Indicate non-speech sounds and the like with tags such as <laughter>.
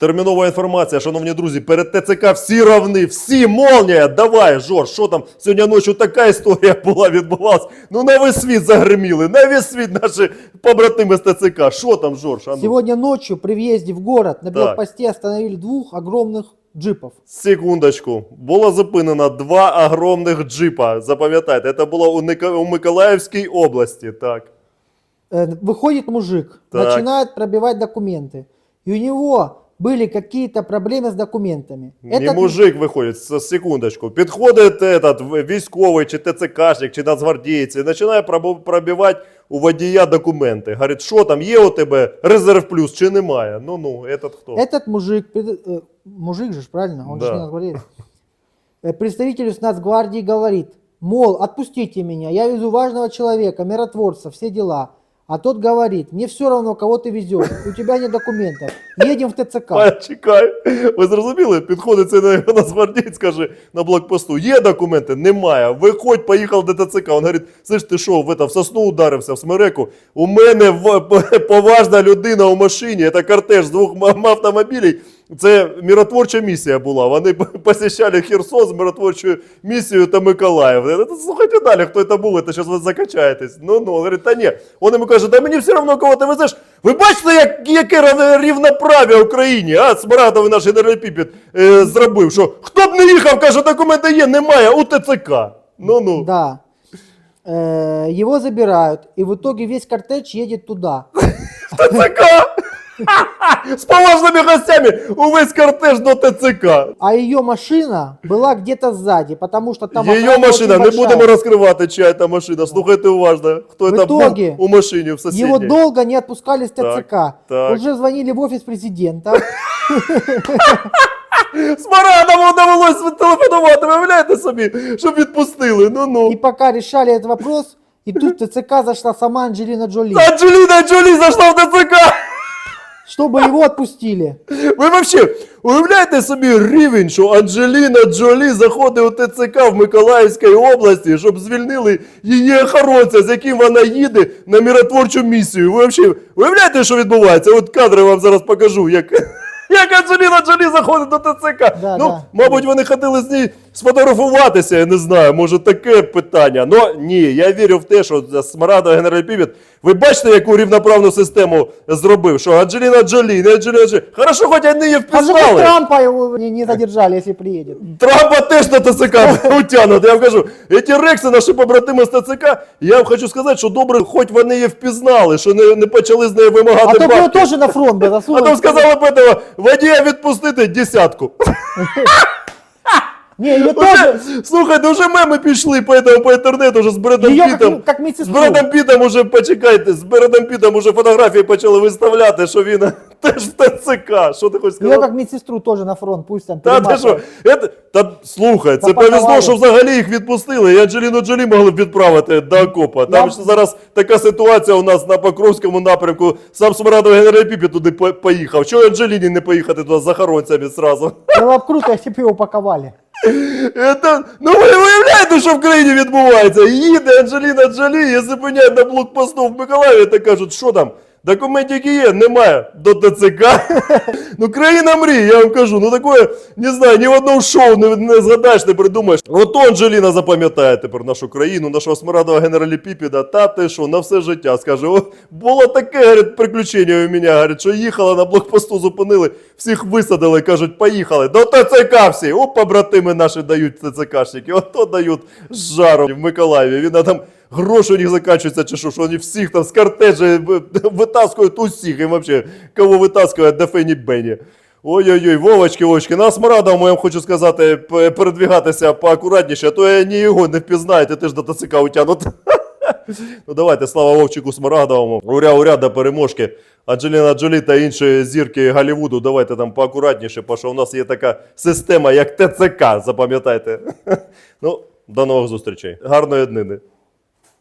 Термінова інформація, шановні друзі, перед ТЦК всі равни, всі молнія. Давай, Жор, що там сьогодні ночі така історія була, відбувалась. Ну на весь світ загриміли, на весь світ наші побратими з ТЦК. Що там, Жорж? А ну, Сегодня ночью при въезде в город на Так. блокпосте остановили двух огромных джипов. Секундочку. Було зупинено два огромних джипа. Запам'ятайте, це було у, Ника- у Миколаївській області. Так. Э, Выходит мужик, Так. начинает пробивать документы. И у него были какие-то проблемы с документами. Не мужик виходить, с- секундочку. Підходить этот в- військовий, чи ТЦКшник, чи нацгвардієць, і починає пробу- пробивати у водія документи. Говорить, що там, є у тебе резерв плюс чи немає? Ну ну, этот хто? Этот мужик, пред- э, мужик же, ж, правильно? Он же Да. не нацгвардеец. Э, Представитель с нацгвардии говорит, мол, отпустите меня, я везу важного человека, миротворца, все дела. А тот говорит, мне все равно, кого ты везешь, у тебя нет документов, едем в ТЦК. А, чекай. Ви зрозуміли? Підходить на- нацгвардієць, каже на блокпосту: є документи? Немає. Виходь, поїхав до ТЦК. Він говорить: слиш, ти що, в, это, в сосну ударився, в смереку? У мене в, <laughs> поважна людина у машині, це кортеж з двох автомобілів. Це миротворча місія була. Вони <laughs> посіщали Херсон з миротворчою місією та Миколаїв. Слухайте далі, хто це був, це зараз ви закачаєтесь. Ну ну, говорить, та ні. Вони йому кажуть, та мені все одно кого ти везеш. Ви бачите, як, яке рав- рівноправ'я в Україні, а? Смарадовий наш генерал Піпіт е, зробив, що хто б не їхав, каже, документи є, немає, у ТЦК. Ну ну. Да. Э, Его забирают, и в итоге весь кортеж едет туда. <laughs> ТЦК! З поважними гостями увесь кортеж до ТЦК. А ее машина была где-то сзади, потому что там охрана машина, очень не большая. будемо розкривати, чия та машина. Слухайте уважно, хто В там був итоге у машині в сусідній. Его долго не отпускали с Так, ТЦК. так. Уже звонили в офис президента. Смарадову довелось телефонувати, виявляєте собі, щоб відпустили. Ну ну. И пока решали этот вопрос, и тут в ТЦК зашла сама Анджелина Джоли, Анджеліна Джолі зайшла в ТЦК. Чтобы его отпустили. Ви взагалі уявляєте собі рівень, що Анджеліна Джолі заходить у ТЦК в Миколаївській області, щоб звільнили її охоронця, з яким вона їде на миротворчу місію. Ви взагалі уявляєте, що відбувається? От кадри вам зараз покажу, як. <laughs> Як Анджеліна Джолі заходить до ТЦК. Да, ну, да. мабуть, вони хотіли з нею сфотографуватися, я не знаю, може таке питання. Ну ні, я вірю в те, що Смарада Генерал Півіт, ви бачите, яку рівноправну систему зробив, що Анджеліна Джолі, не Анджеліна Джолі. Хорошо, хоч вони її А же хоть впізнали. Трампа его не, не задержали, если приедет. Трампа теж на ТЦК <laughs> утягнуть. Я вам кажу, ці рекси, наші побратими з ТЦК, я вам хочу сказати, що добре, хоч вони її впізнали, що не, не почали з неї А вимагати то бы его бабки. тоже на фронт бы А засунули. там сказали б этого, водія відпустити десятку. <laughs> Не, ее тоже. Уже, слухайте, вже меми пішли по, этому, по інтернету, вже з Бредом Ее Пітом. как, как З медсестру. Бредом Пітом уже, почекайте, з Бредом Пітом уже фотографії почали виставляти, що він <laughs> теж в ТЦК. Що ти хочеш Ее сказати? как медсестру тоже на фронт, пусть там Та ти що? перематывают. Це, та слухай, це Запакували. повезло, що взагалі їх відпустили. І Анджеліну Джолі могли б відправити до окопа. Там Я- ж зараз така ситуація у нас на Покровському напрямку. Сам Смарадов Генерал Піпі туди по- поїхав. Чого Анджеліні не поїхати туди з охоронцями зразу? Было бы круто, если бы его упаковали. Это, ну ви уявляєте, що в країні відбувається? Їде Анджеліна Джолі і зупиняє на блокпосту в Миколаєві та кажуть, що там? Документів які є, немає до ТЦК. <laughs> ну країна мрій, я вам кажу. Ну такое, не знаю, ні в одному шоу не, не згадаєш, не придумаєш. От Анджеліна запам'ятає тепер нашу країну, нашого смарадова генералі Піпіда. Та ти що, на все життя скаже. О, було таке, говорить, приключення у мене, говорить, що їхала на блокпосту, зупинили, всіх висадили, кажуть, поїхали. До ТЦК всі. О, побратими наші дають ТЦКшники. Ото дають жару в Миколаєві. Він там гроші у них закінчуються, чи що, що вони всіх там з кортежі <laughs> витаскують усіх. І взагалі, кого витаскують, до Фені Бені. Ой-ой-ой, Вовочки, Вовочки, нас Марадом, я вам хочу сказати, передвігатися поакуратніше, а то я ні його не впізнаєте, теж до ТЦК утягнуть. <laughs> Ну давайте, слава Вовчику Смарагдовому. Уря, уря до переможки. Анджеліна Джолі та інші зірки Голлівуду, давайте там поакуратніше, бо що у нас є така система, як ТЦК, запам'ятайте. <laughs> Ну, до нових зустрічей. Гарної днини.